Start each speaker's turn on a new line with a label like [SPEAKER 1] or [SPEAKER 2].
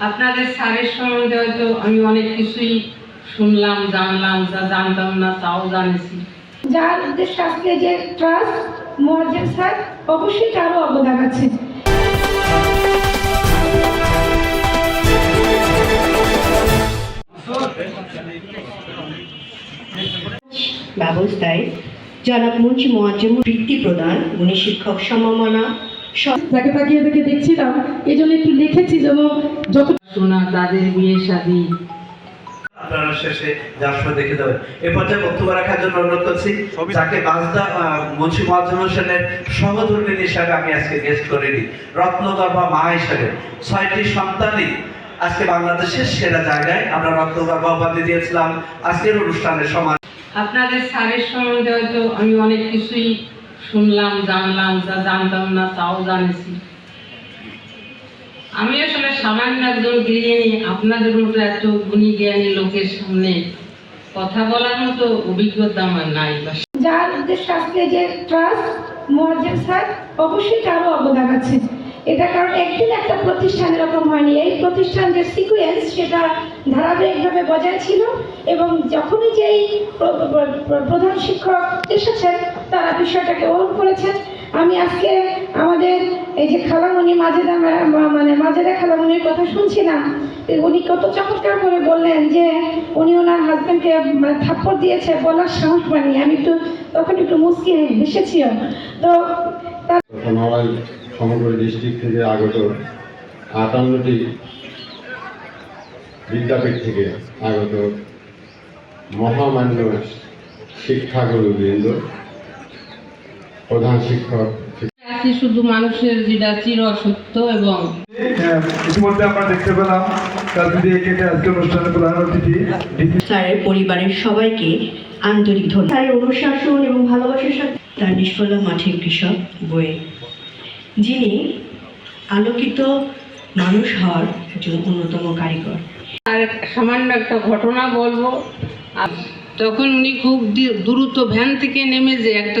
[SPEAKER 1] আপনাদের স্যারের সম্বন্ধে হয়তো আমি অনেক কিছুই শুনলাম জানলাম যা জানতাম না তাও জানেছি।
[SPEAKER 2] যার উদ্দেশ্য আজকে যে ট্রাস্ট মোয়াজ্জেম স্যার অবশ্যই তারও অবদান আছে।
[SPEAKER 3] ব্যবস্থায় জনাব মুন্সি মোয়াজ্জেম বৃত্তি প্রদান উনি শিক্ষক সমমনা
[SPEAKER 2] তাকে তাকিয়ে দেখে দেখছিলাম। এই জন্য একটু লিখেছি যেন যত
[SPEAKER 1] শোনা তাদের বিয়ে শাদী।
[SPEAKER 4] আপনারা শেষে যার সময় দেখে দেবেন এ পর্যায়ে বক্তব্য রাখার জন্য অনুরোধ করছি যাকে বাজদা মুন্সি মহাজন হোসেনের সহধর্মী হিসাবে আমি আজকে গেস্ট করিনি রত্নগর্ভা মা হিসাবে। ছয়টি সন্তানই আজকে বাংলাদেশের সেরা জায়গায়। আমরা রত্নগর্ভা উপাধি দিয়েছিলাম। আজকের অনুষ্ঠানের সময়
[SPEAKER 1] আপনাদের স্যারের সম্বন্ধে হয়তো আমি অনেক কিছুই শুনলাম, জানলাম, যা জানতাম না তাও জানেছি। আমি আসলে সামান্য একজন গৃহিণী, আপনাদের মতো এত গুণী জ্ঞানী লোকের সামনে কথা বলার মতো অভিজ্ঞতা আমার নাই।
[SPEAKER 2] যার যে ট্রাস্ট স্যার, অবশ্যই তারও অবদান আছে। এটা কারণ একদিন একটা প্রতিষ্ঠান এরকম হয়নি। এই প্রতিষ্ঠান যে সিকুয়েন্স সেটা ধারাবাহিকভাবে বজায় ছিল এবং যখনই যেই প্র- প্র- প্র- প্রধান শিক্ষক এসেছেন তারা বিষয়টাকে ওন করেছেন। আমি আজকে আমাদের এই যে খালামণি মাজেদা মানে মাজেদা খালামণির কথা শুনছিলাম উনি কত চমৎকার করে বললেন যে উনি ওনার হাজব্যান্ডকে মানে থাপ্পড় দিয়েছে বলার সাহস পায়নি। আমি একটু, তখন একটু মুসকে হেসেছিও তো
[SPEAKER 5] সমগ্র ডিস্ট্রিক্ট থেকে আগত আটান্নটি বিদ্যাপীঠ থেকে আগত মহামান্য শিক্ষাগুরুবৃন্দ প্রধান শিক্ষক
[SPEAKER 1] আছি শুধু মানুষের যেটা চির সত্য এবং
[SPEAKER 6] হ্যাঁ, ইতিমধ্যে আমরা দেখতে পেলাম
[SPEAKER 3] স্যারের পরিবারের সবাইকে আন্তরিক ধন্যবাদ। অনুশাসন এবং ভালোবাসার সাথে তার নিষ্ফলা মাঠের কৃষক বইয়ে যিনি আলোকিত মানুষ হওয়ার একজন অন্যতম কারিগর।
[SPEAKER 1] আর সামান্য একটা ঘটনা বলব। তখন উনি খুব দ্রুত ভ্যান থেকে নেমে যে একটা